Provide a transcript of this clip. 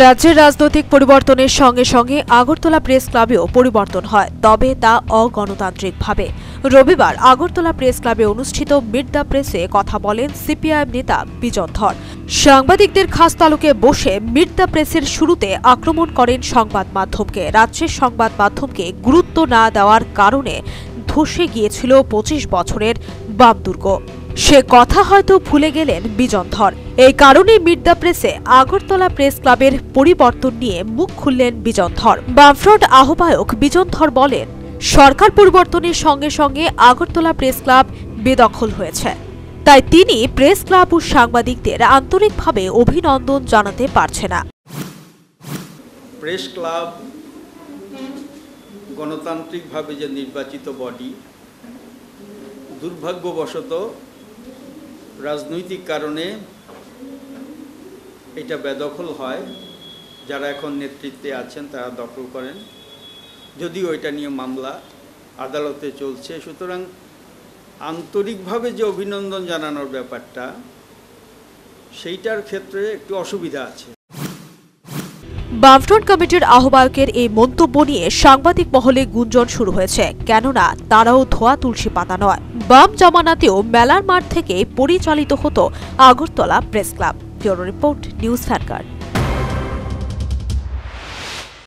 রাজ্যের রাজনৈতিক পরিবর্তনের সঙ্গে সঙ্গে আগরতলা প্রেস ক্লাবেও পরিবর্তন হয়, তবে তা অগণতান্ত্রিকভাবে। রবিবার আগরতলা প্রেস ক্লাবে অনুষ্ঠিত মিড দ্য প্রেসে কথা বলেন সিপিআইএম নেতা বিজন ধর। সাংবাদিকদের খাস তালুকে বসে মিড দ্য প্রেসের শুরুতে আক্রমণ করেন সংবাদ মাধ্যমকে। রাজ্যের সংবাদ মাধ্যমকে গুরুত্ব না দেওয়ার কারণে ধসে গিয়েছিল পঁচিশ বছরের বাম দুর্গ সে কথা হয়তো ভুলে গেলেন বিজন ধর। এই কারণে মিড প্রেসে আগরতলা প্রেস ক্লাবের পরিবর্তন নিয়ে মুখ খুললেন বিজন ধর। বামফ্রন্ট আহ্বায়ক বিজন ধর বলেন, সরকার পরিবর্তনের সঙ্গে সঙ্গে আগরতলা প্রেস ক্লাব বেদখল হয়েছে। তাই তিনি প্রেস ক্লাব ও সাংবাদিকদের আন্তরিকভাবে অভিনন্দন জানাতে পারছে না। প্রেস ক্লাব গণতান্ত্রিকভাবে যে নির্বাচিত বডি, দুর্ভাগ্যবশত রাজনৈতিক কারণে এটা বেদখল হয়। যারা এখন নেতৃত্বে আছেন, তারা দখল করেন। যদিও এটা নিয়ে মামলা আদালতে চলছে, সুতরাং আন্তরিকভাবে যে অভিনন্দন জানানোর ব্যাপারটা, সেইটার ক্ষেত্রে একটু অসুবিধা আছে। বামফ্রন্ট কমিটির আহ্বায়কের এই মন্তব্য নিয়ে সাংবাদিক মহলে গুঞ্জন শুরু হয়েছে। কেননা, তারাও ধোয়া তুলসী পাতা নয়। বাম জামানাতেও মেলার মাঠ থেকে পরিচালিত হতো Agartala press club. Bureau report, news vanguard